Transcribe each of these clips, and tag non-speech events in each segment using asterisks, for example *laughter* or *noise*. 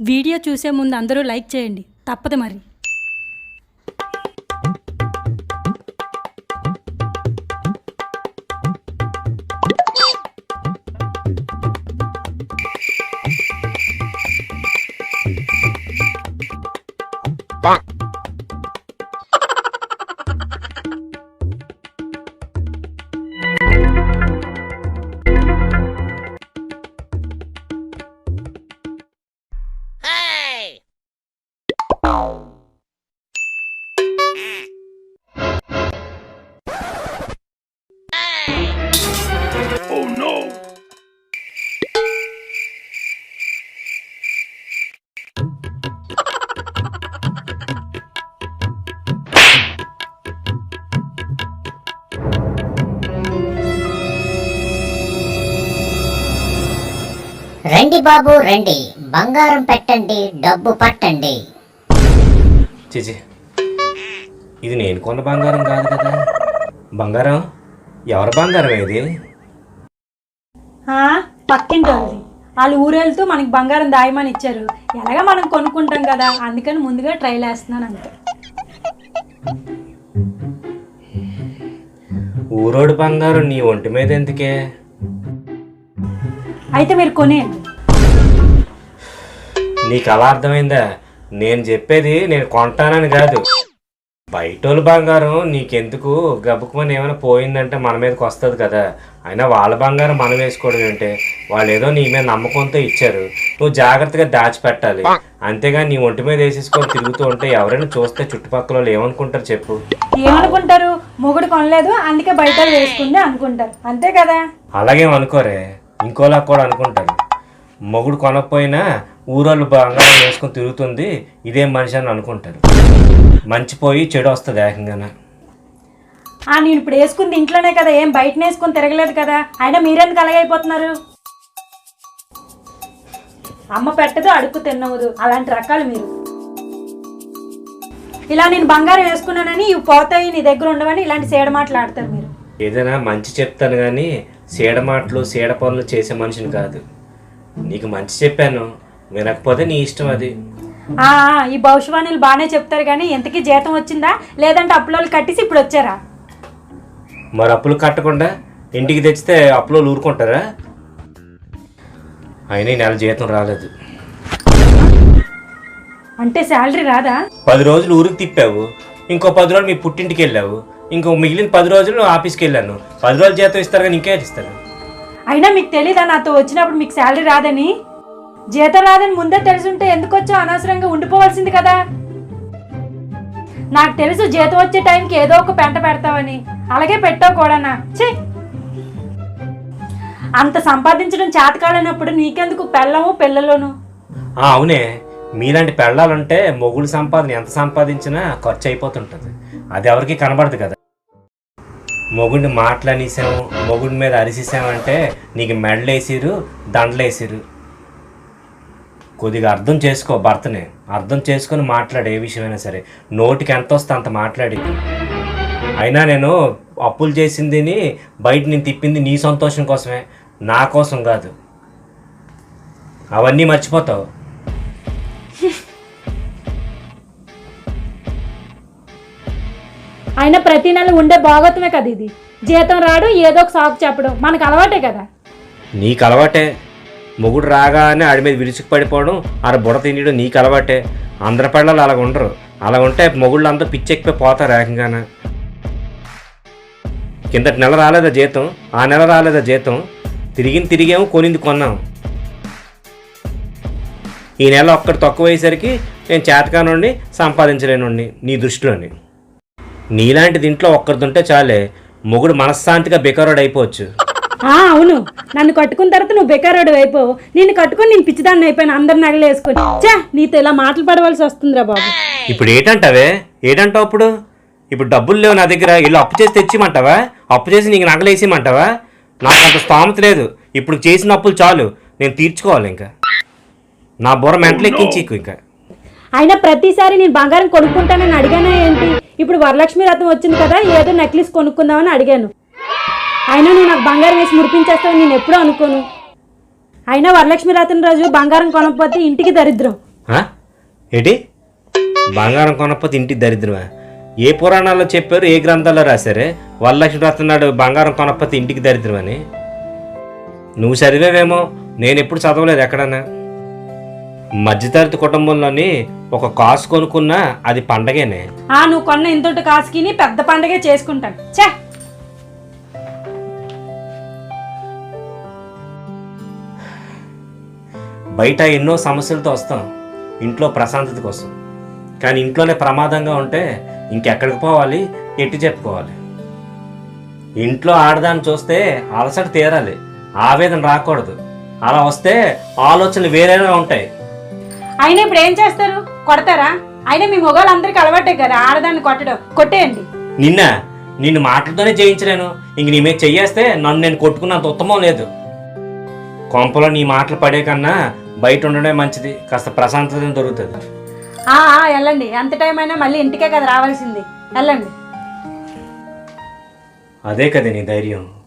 Video చూసే ముందు అందరూ లైక్ చేయండి. తప్పదు మరి. బాబు రండి. బంగారం పెట్టండి డబ్బు పట్టండి. చిచి ఇది నేను కొన్న బంగారం కాదు కదా. బంగారం? ఎవరి బంగారం ఇది? ఆ, పక్కింటి వాళ్ళది వాళ్ళు ఊరెళ్తూ మనకి బంగారం దాయమని ఇచ్చారు. ఎలాగా మనం కొనుక్కుంటాం కదా? అందుకని ముందుగా ట్రైల్ వేస్తున్నాను అంతే. ఊరోడు బంగారం నీ ఒంటి మీద ఎందుకే? అయితే మీరు కొనేయండి. నీకు అలా అర్థమైందా? నేను చెప్పేది నేను కొంటానని కాదు. బయటోళ్ళ బంగారం నీకెందుకు? గబుకుమని ఏమైనా పోయిందంటే మన మీదకి వస్తుంది కదా. అయినా వాళ్ళ బంగారం మనం వేసుకోవడం ఏంటే? వాళ్ళు ఏదో నీ మీద నమ్మకంతో ఇచ్చారు. నువ్వు జాగ్రత్తగా దాచిపెట్టాలి. అంతేగాని నీ ఒంటి మీద వేసేసుకొని తిరుగుతూ ఉంటే ఎవరైనా చూస్తే చుట్టుపక్కల వాళ్ళు ఏమనుకుంటారు చెప్పు? ఏమనుకుంటారు? మొగుడు కొనలేదు అందుకే బయట వేసుకుంది అనుకుంటారు. అంతే కదా? అలాగేం అనుకోరే. ఇంకోలా కూడా అనుకుంటారు. మొగుడు కొనకపోయినా ఊరోళ్ళు బంగారం వేసుకొని తిరుగుతుంది ఇదేం మనిషి అని అనుకుంటారు. మంచిపోయి చెడు వస్తుంది ఏకంగాన. ఆ నేను ఇప్పుడు వేసుకుంది ఇంట్లోనే కదా ఏం బయటనే వేసుకొని తిరగలేదు కదా అయినా మీరెందుకు అలాగైపోతున్నారు అమ్మ పెట్టదు అడుక్కు తిన్నవదు అలాంటి రకాలు మీరు. ఇలా నేను బంగారం వేసుకున్నానని ఇవి పోతాయి నీ దగ్గర ఉండవని ఇలాంటి సేడ మాటలు ఆడతారు మీరు. ఏదైనా మంచి చెప్తాను కానీ సీడ మాటలు సీడ పనులు చేసే మనిషిని కాదు. నీకు మంచి చెప్పాను వినకపోతే నీ ఇష్టం అది. ఆ, ఈ భవిష్యవాణిలు బాగానే చెప్తారు కానీ ఎంతకీ జీతం వచ్చిందా? లేదంటే అప్పులోళ్ళు కట్టేసి ఇప్పుడు వచ్చారా? మరి అప్పులు కట్టకుండా ఇంటికి తెచ్చితే అప్పులో ఊరుకుంటారా? అయినా ఈ నెల జీతం రాలేదు. అంటే శాలరీ రాదా? పది రోజులు ఊరికి తిప్పావు. ఇంకో పది రోజులు మీ పుట్టింటికి వెళ్ళావు. ఇంకో మిగిలిన పది రోజులు ఆఫీస్కి వెళ్ళాను. పది రోజులు జీతం ఇస్తారు కానీ ఇంకేం ఇస్తారు అయినా మీకు తెలీదా నాతో వచ్చినప్పుడు మీకు శాలరీ రాదని? జీతం రాదని ముందే తెలుసుంటే ఎందుకొచ్చో అనవసరంగా ఉండిపోవాల్సింది కదా. నాకు తెలుసు జీతం వచ్చే టైంకి ఏదో ఒక పెంట పెడతావని. అలాగే పెట్టావు కూడానా? ఛీ! అంత సంపాదించడం చేతకాలన్నప్పుడు నీకెందుకు పెళ్ళము పిల్లలోను? అవునే. మీలాంటి పెళ్ళాలంటే మొగుడు సంపాదన ఎంత సంపాదించినా ఖర్చు అయిపోతుంటుంది అది ఎవరికి కనబడదు కదా. మొగుడిని మాటలనేసాము మొగుడి మీద అరిసేసామంటే నీకు మెడలేసిరు దండలేసిరు. కొద్దిగా అర్థం చేసుకో భర్తని. అర్థం చేసుకొని మాట్లాడు ఏ విషయమైనా సరే. నోటికి ఎంత వస్తే అంత మాట్లాడి. అయినా నేను అప్పులు చేసిందిని బయట నేను తిప్పింది నీ సంతోషం కోసమే. నా కోసం కాదు. అవన్నీ మర్చిపోతావు. *laughs* అయినా ప్రతి నెల ఉండే భాగోతమే కదా ఇది. జీతం రాడు ఏదో ఒక సాకు చెప్పడం. మనకు అలవాటే కదా. నీకు అలవాటే. మొగుడు రాగానే ఆడి మీద విరుచుకు పడిపోవడం ఆడ బుడ తినడం నీకు అలవాటే. అందరి పళ్ళలు అలాగ ఉండరు. అలా ఉంటే మొగుళ్ళు అంతా పిచ్చెక్కిపోయి పోతారు ఏకంగానే. కిందటి నెల రాలేదా జీతం? ఆ నెల రాలేదా జీతం? తిరిగింది తిరిగేమో కొనింది కొన్నాం. ఈ నెల ఒక్కటి తక్కువ అయ్యేసరికి నేను చేతకానుండి సంపాదించలేనుండి నీ దృష్టిలోని. నీలాంటి దీంట్లో ఒక్కరిదుంటే చాలే. మొగుడు మనశ్శాంతిగా బెకరోడ్ అయిపోవచ్చు. అవును. నన్ను కట్టుకున్న తర్వాత నువ్వు బెకారోడు అయిపోవు నిన్ను కట్టుకొని నేను పిచ్చిదాన్ని అయిపోయాను. అందరు నగలు వేసుకొని చా నీతో ఇలా మాటలు పడవలసి వస్తుందిరా బాబు. ఇప్పుడు ఏంటంటావే? ఏంటంటావు ఇప్పుడు ఇప్పుడు డబ్బులు లేవు నా దగ్గర. ఇల్లు అప్పు చేసి తెచ్చిమంటావా? అప్పు చేసి నీకు నగలేసిమంటావా? నాకు అంత స్తోమత లేదు. ఇప్పుడు చేసిన అప్పులు చాలు. నేను తీర్చుకోవాలి ఇంకా. నా బుర్ర మెంటలు ఎక్కించి ఇంకా. అయినా ప్రతిసారి నేను బంగారం కొనుక్కుంటానని అడిగానా ఏంటి? ఇప్పుడు వరలక్ష్మి రథం వచ్చింది కదా ఏదో నెక్లెస్ కొనుక్కుందామని అడిగాను. అయినా నువ్వు నాకు బంగారం వేసి మురిపించేస్తావు నేను ఎప్పుడూ అనుకోను. అయినా వరలక్ష్మి రథం రోజు బంగారం కొనకపోతే ఇంటికి దరిద్రం. ఆ? ఏంటి? బంగారం కొనకపోతే ఇంటికి దరిద్రమా? ఏ పురాణాల్లో చెప్పారు ఏ గ్రంథాల్లో రాశారే? వరలక్ష్మి వ్రతం నాడు బంగారం కొనకపోతే ఇంటికి దరిద్రమని? నువ్వు చదివేవేమో నేను ఎప్పుడు చదవలేదు ఎక్కడన్నా. మధ్యతరగతి కుటుంబంలోని ఒక కాసు కొనుక్కున్నా అది పండగేనే. ఆ నువ్వు కొన్న ఇంతటి కాసుకిని పెద్ద పండగే చేసుకుంటాను. ఛే! బయట ఎన్నో సమస్యలతో వస్తాం. ఇంట్లో ప్రశాంతత కోసం. కానీ ఇంట్లోనే ప్రమాదంగా ఉంటే ఇంకెక్కడికి పోవాలి? ఎట్టి చెప్పుకోవాలి. ఇంట్లో ఆడదాన్ని చూస్తే అలసట తీరాలి. ఆవేదన రాకూడదు. అలా వస్తే ఆలోచనలు వేరేగా ఉంటాయి. అయినా ఇప్పుడు ఏం చేస్తారు? కొడతారా? అయినా మీ మొగాళ్ళందరికీ అలవాటే కదా ఆడదాన్ని కొట్టడం. కొట్టేయండి. నిన్న నిన్ను మాటలతోనే జయించలేను ఇంక నీ మీద చెయ్యేస్తే నన్ను నేను కొట్టుకున్నంత ఉత్తమం లేదు. కొంపలో నీ మాటలు పడే కన్నా బయట ఉండడమే మంచిది. కాస్త ప్రశాంతత దొరుకుతుంది. వెళ్ళండి. ఎంత టైం అయినా మళ్ళీ ఇంటికే కదా రావాల్సింది. వెళ్ళండి. అదే కదా నీ ధైర్యం.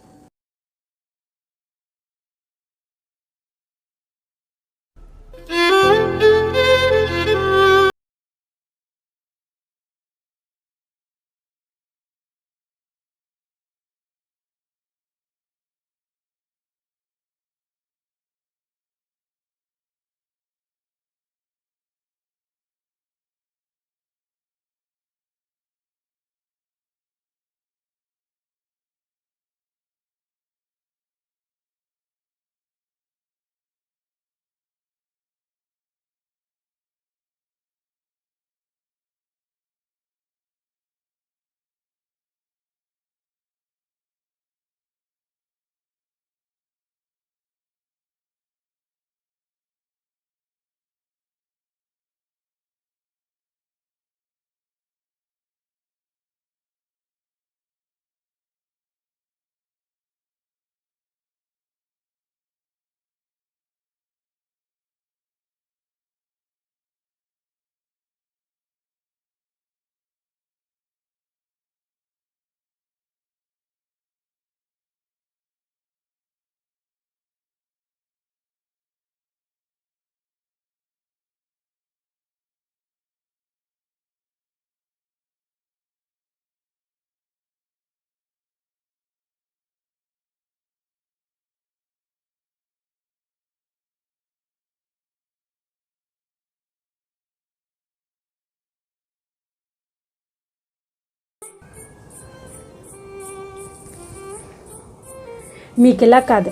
మీకు ఇలా కాదు.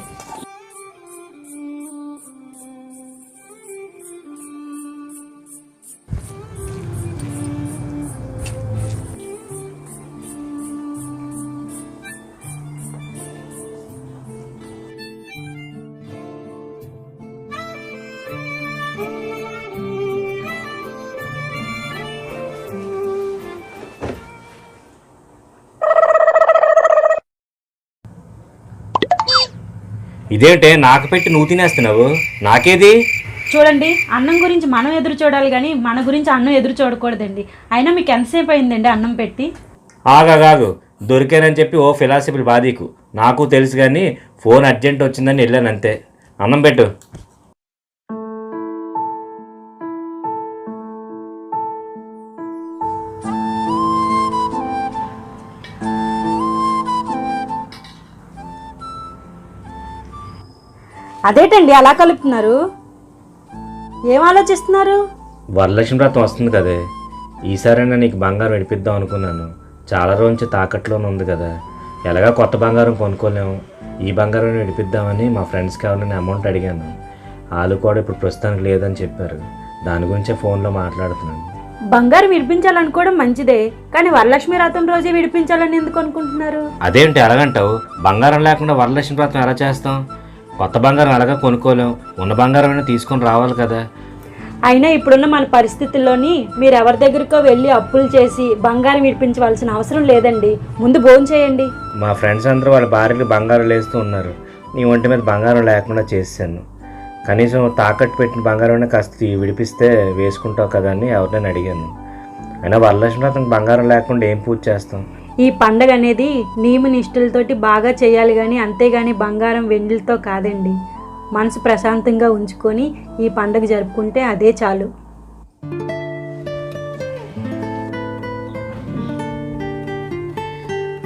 ఇదేంటే నాకు పెట్టి నువ్వు తినేస్తున్నావు? నాకేది? చూడండి అన్నం గురించి మనం ఎదురు చూడాలి కానీ మన గురించి అన్నం ఎదురు చూడకూడదండి. అయినా మీకు ఎంతసేపు అయిందండి అన్నం పెట్టి? ఆగాగాగు దొరికానని చెప్పి ఓ ఫిలాసఫీలు బాధీకు. నాకు తెలుసు కానీ ఫోన్ అర్జెంట్ వచ్చిందని వెళ్ళాను అంతే. అన్నం పెట్టు. అదేటండి అలా కలుపుతున్నారు. ఏం ఆలోచిస్తున్నారు? వరలక్ష్మి వ్రతం వస్తుంది కదే. ఈసారైనా నీకు బంగారం విడిపిద్దాం అనుకున్నాను. చాలా రోజు తాకట్లోనే ఉంది కదా. ఎలాగా కొత్త బంగారం కొనుక్కోలేము. ఈ బంగారం విడిపిద్దామని మా ఫ్రెండ్స్కి ఎవరైనా అమౌంట్ అడిగాను. వాళ్ళు కూడా ఇప్పుడు ప్రస్తుతానికి లేదని చెప్పారు. దాని గురించే ఫోన్లో మాట్లాడుతున్నాను. బంగారం విడిపించాలనుకోవడం మంచిదే కానీ వరలక్ష్మి వ్రతం రోజే విడిపించాలని ఎందుకు అనుకుంటున్నారు? అదేంటి ఎలాగంటావు బంగారం లేకుండా వరలక్ష్మి వ్రతం ఎలా చేస్తాం? కొత్త బంగారం ఎలాగా కొనుక్కోలేం? ఉన్న బంగారం అయినా తీసుకొని రావాలి కదా. అయినా ఇప్పుడున్న మన పరిస్థితుల్లోని మీరు ఎవరి దగ్గరికో వెళ్ళి అప్పులు చేసి బంగారం విడిపించవలసిన అవసరం లేదండి. ముందు భోజనం చేయండి. మా ఫ్రెండ్స్ అందరూ వాళ్ళ భార్యలు బంగారం లేస్తూ ఉన్నారు. నీ ఒంటి మీద బంగారం లేకుండా చేశాను. కనీసం తాకట్టు పెట్టిన బంగారం కాస్త విడిపిస్తే వేసుకుంటావు కదా అని ఎవరినైనా అడిగాను. అయినా వరలక్ష్మి వ్రతం బంగారం లేకుండా ఏం పూజ చేస్తాం? ఈ పండగ అనేది నియమ నిష్ఠలతోటి బాగా చేయాలి కానీ అంతేగాని బంగారం వెండిలతో కాదండి. మనసు ప్రశాంతంగా ఉంచుకొని ఈ పండగ జరుపుకుంటే అదే చాలు.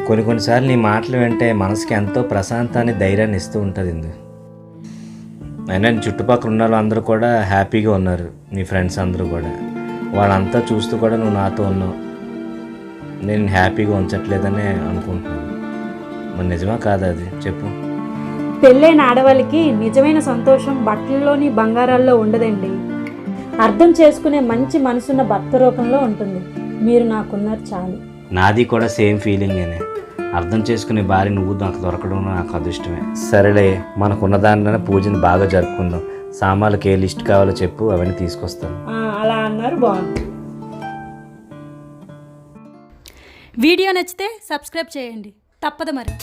కొన్ని కొన్నిసార్లు నీ మాటలు వింటే మనసుకి ఎంతో ప్రశాంతాన్ని ధైర్యాన్ని ఇస్తూ ఉంటుంది అయినా చుట్టుపక్కల ఉన్న వాళ్ళు అందరూ కూడా హ్యాపీగా ఉన్నారు. నీ ఫ్రెండ్స్ అందరూ కూడా. వాళ్ళంతా చూస్తూ కూడా నువ్వు నాతో ఉన్నావు. నేను హ్యాపీగా ఉంచట్లేదని అనుకుంటున్నాను. మరి నిజమా కాదా అది? చెప్పు. పెళ్ళైన ఆడవాళ్ళకి నిజమైన సంతోషం బట్టల్లోని బంగారాల్లో ఉండదండి. అర్థం చేసుకునే మంచి మనసున్న భర్త రూపంలో ఉంటుంది. మీరు నాకున్నారు చాలు. నాది కూడా సేమ్ ఫీలింగేనే. అర్థం చేసుకునే భార్య నువ్వు నాకు దొరకడం నాకు అదృష్టమే. సరేలే మనకున్న దాంట్లోనే పూజని బాగా జరుపుకుందాం. సామాన్లకి ఏ లిస్ట్ కావాలో చెప్పు అవన్నీ తీసుకొస్తాను. అలా అన్నారు బాగుంది. వీడియో నచ్చితే సబ్స్క్రైబ్ చేయండి. తప్పదు మరి.